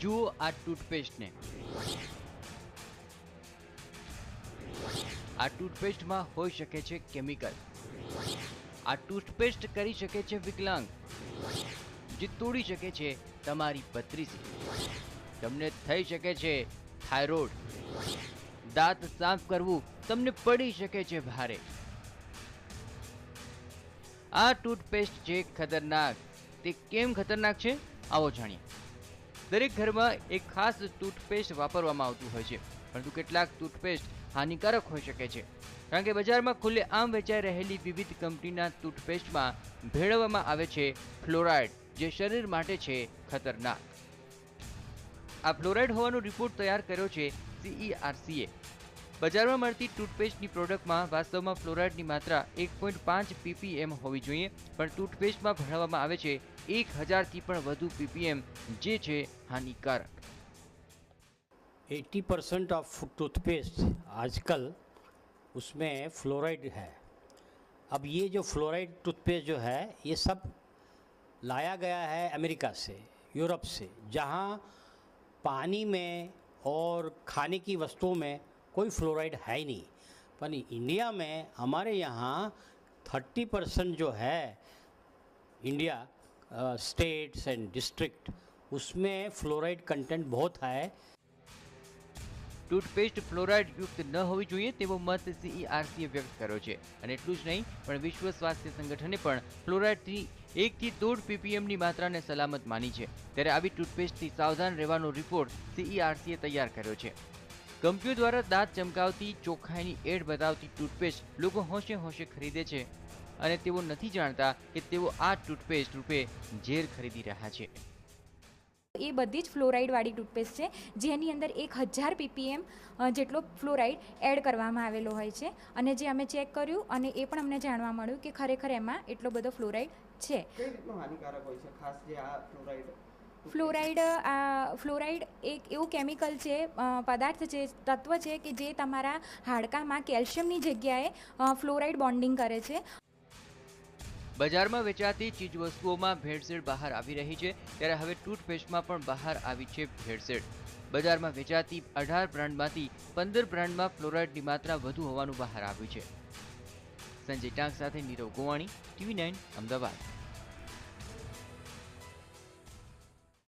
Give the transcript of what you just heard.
જુઓ આ ટૂથપેસ્ટને. આ ટૂથપેસ્ટમાં હોઈ શકે છે કેમિકલ. આ ટૂથપેસ્ટ કરી શકે છે વિકલાંગ, જે તોડી શકે છે તમારી પત્રીસી તમને થઈ શકે છે થાઇરોઇડ. દાંત સાફ કરવું તમને પડી શકે છે ભારે. આ ટૂથપેસ્ટ છે ખતરનાક, તે કેમ ખતરનાક છે? આવો જાણીએ. દરેક ઘરમાં એક ખાસ ટૂથપેસ્ટ વાપરવામાં આવતું હોય છે, પરંતુ કેટલાક ટૂથપેસ્ટ હાનિકારક હોઈ શકે છે. કારણ કે બજારમાં ખુલ્લે આમ વેચાઈ રહેલી વિવિધ કંપનીના ટૂથપેસ્ટમાં ભેળવવામાં આવે છે ફ્લોરાઇડ, જે શરીર માટે છે ખતરનાક. આ ફ્લોરાઇડ હોવાનો રિપોર્ટ તૈયાર કર્યો છે સીઈઆરસીએ બજારમાં મળતી ટૂથપેસ્ટની પ્રોડક્ટમાં વાસ્તવમાં ફ્લોરાઇડની માત્રા એક પોઈન્ટ પાંચ પીપીએમ હોવી જોઈએ પણ ટૂથપેસ્ટમાં ભરવામાં આવે છે એક હજારથી પણ વધુ પીપીએમ જે છે હાનિકારક 80 परसेंट ऑफ टूथपेस्ट आजकल उसमें फ्लोराइड है अब ये जो फ्लोराइड टूथपेस्ट जो है ये सब लाया गया है अमेरिका से यूरोप से जहाँ पानी में और खाने की वस्तुओं में कोई फ्लोराइड है ही नहीं पर इंडिया में हमारे यहाँ 30 परसेंट जो है इंडिया स्टेट्स एंड डिस्ट्रिक्ट उसमें फ्लोराइड कंटेंट बहुत है ટૂથપેસ્ટ ફ્લોરાઇડ યુક્ત ન હોવી જોઈએ તેવો મત સીઈઆરસીએ વ્યક્ત કર્યો છે અને એટલું જ નહીં પણ વિશ્વ સ્વાસ્થ્ય સંગઠને પણ ફ્લોરાઇડથી એકથી દોઢ પીપીએમની માત્રાને સલામત માની છે ત્યારે આવી ટૂથપેસ્ટથી સાવધાન રહેવાનો રિપોર્ટ સીઈઆરસીએ તૈયાર કર્યો છે કંપનીઓ દ્વારા દાંત ચમકાવતી ચોખ્ખાઈની એડ બતાવતી ટૂથપેસ્ટ લોકો હોંશે હોંશે ખરીદે છે અને તેઓ નથી જાણતા કે તેઓ આ ટૂથપેસ્ટ રૂપે ઝેર ખરીદી રહ્યા છે. એ બધી જ ફ્લોરાઇડવાળી ટૂથપેસ્ટ છે જેની અંદર એક હજાર પીપીએમ જેટલો ફ્લોરાઇડ એડ કરવામાં આવેલો હોય છે. અને જે અમે ચેક કર્યું અને એ પણ અમને જાણવા મળ્યું કે ખરેખર એમાં એટલો બધો ફ્લોરાઇડ છે. કઈ રીતનો હાનિકારક હોય છે? ખાસ જે આ ફ્લોરાઇડ ફ્લોરાઇડ આ ફ્લોરાઇડ એક એવું કેમિકલ છે પદાર્થ છે તત્વ છે કે જે તમારા હાડકામાં કેલ્શિયમની જગ્યાએ ફ્લોરાઇડ બોન્ડિંગ કરે છે. બજારમાં વેચાતી ચીજવસ્તુઓમાં ભેળસેળ બહાર આવી રહી છે, ત્યારે હવે ટૂથપેસ્ટમાં પણ બહાર આવી છે ભેળસેળ. બજારમાં વેચાતી અઢાર બ્રાન્ડમાંથી પંદર બ્રાન્ડમાં ફ્લોરાઇડની માત્રા વધુ હોવાનું બહાર આવ્યું છે. સંજય ટાંક સાથે નીરવ ગોવાણી, ટીવી નાઇન, અમદાવાદ.